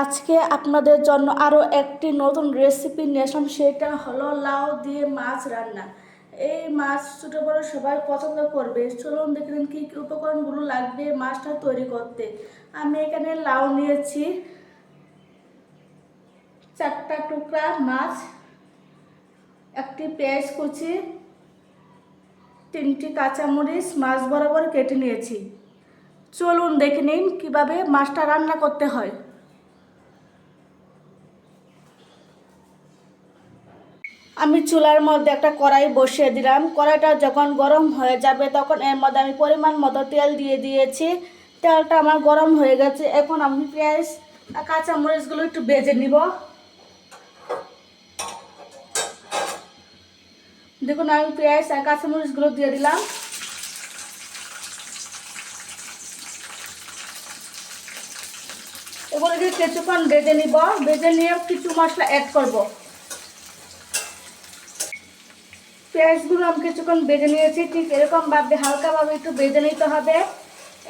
আজকে আপনাদের জন্য আরও একটি নতুন রেসিপি আসলাম সেটা হলো লাউ দিয়ে মাছ রান্না। এই মাছ ছোটো বড়ো সবাই পছন্দ করবে। চলুন দেখে নিন কী কী উপকরণগুলো লাগবে মাছটা তৈরি করতে। আমি এখানে লাউ নিয়েছি চারটা টুকরা মাছ, একটি পেঁয়াজ কুচি, তিনটি কাঁচামরিচ, মাছ বরাবর কেটে নিয়েছি। চলুন দেখে নিন কীভাবে মাছটা রান্না করতে হয়। আমি চুলার মধ্যে একটা কড়াই বসিয়ে দিলাম। কড়াইটা যখন গরম হয়ে যাবে তখন এর মধ্যে আমি পরিমাণ মতো তেল দিয়ে দিয়েছি। তেলটা আমার গরম হয়ে গেছে। এখন আমি পেঁয়াজ কাঁচামরিচগুলো একটু বেজে নিব। দেখুন, আমি পেঁয়াজ আর কাঁচামরিচগুলো দিয়ে দিলাম। এগুলোকে কিছুক্ষণ বেজে নিব। বেজে নিয়ে কিছু মশলা অ্যাড করব। পেঁয়াজগুলো আমি কিছুক্ষণ বেজে নিয়েছি, ঠিক এরকমভাবে হালকাভাবে একটু বেজে নিতে হবে।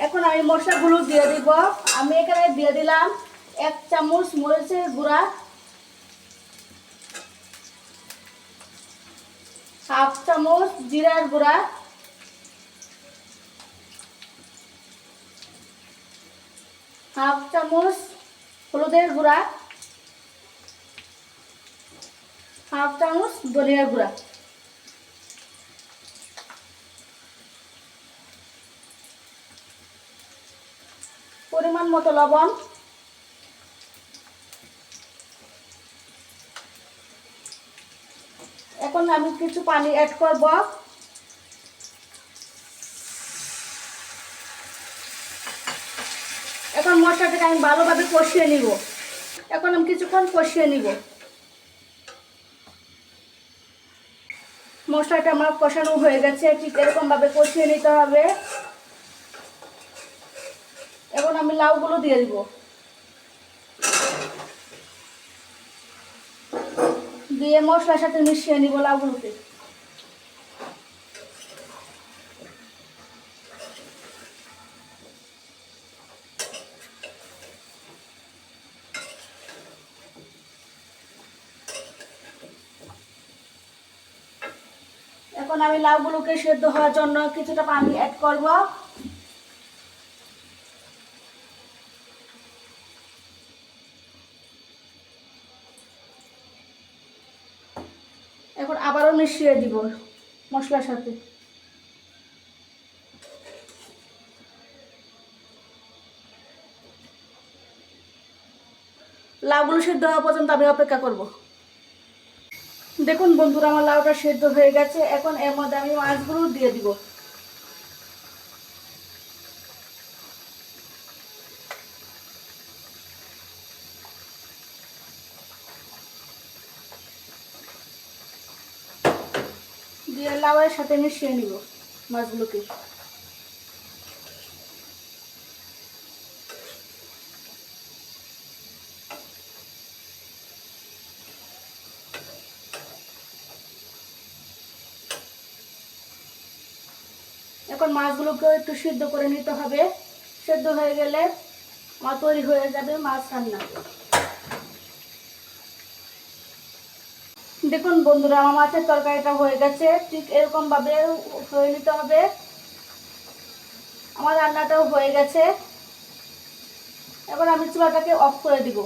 এখন আমি মশলাগুলো দিয়ে দিব। আমি এখানে দিয়ে দিলাম এক চামচ মরিচের গুঁড়া, হাফ চামচ জিরার গুঁড়া, হাফ চামচ হলুদের গুঁড়া, হাফ চামচ ধনিয়ার গুঁড়া। পরিমাণ মতো লবণ। এখন আমি কিছু পানি অ্যাড করব। এখন মশলাটাকে আমি ভালোভাবে কষিয়ে নিব। এখন আমি কিছুক্ষণ কষিয়ে নিব। মশলাটা আমার কষানো হয়ে গেছে। ঠিক এরকমভাবে কষিয়ে নিতে হবে। আমি লাউগুলো দিয়ে দিব। দিয়ে মশলার সাথে মিশিয়ে নিব লাউগুলোকে। এখন আমি লাউগুলোকে সেদ্ধ হওয়ার জন্য কিছুটা পানি অ্যাড করব। এখন আবারও মিশিয়ে দিব মশলার সাথে। লাউগুলো সেদ্ধ হওয়া পর্যন্ত আমি অপেক্ষা করব। দেখুন বন্ধুরা, আমার লাউটা সেদ্ধ হয়ে গেছে। এখন এর মধ্যে আমি মাছগুলো দিয়ে দিব। দিয়ে লাউয়ের সাথে মিশিয়ে নিব মাছগুলোকে। এখন মাছগুলোকে একটু সিদ্ধ করে নিতে হবে। সেদ্ধ হয়ে গেলে আমার তৈরি হয়ে যাবে মাছ রান্না। দেখুন বন্ধুরা, আমার মাছের তরকারিটা হয়ে গেছে। ঠিক এরকমভাবে হয়ে নিতে হবে। আমার রান্নাটাও হয়ে গেছে। এবার আমি চুলাটাকে অফ করে দিব।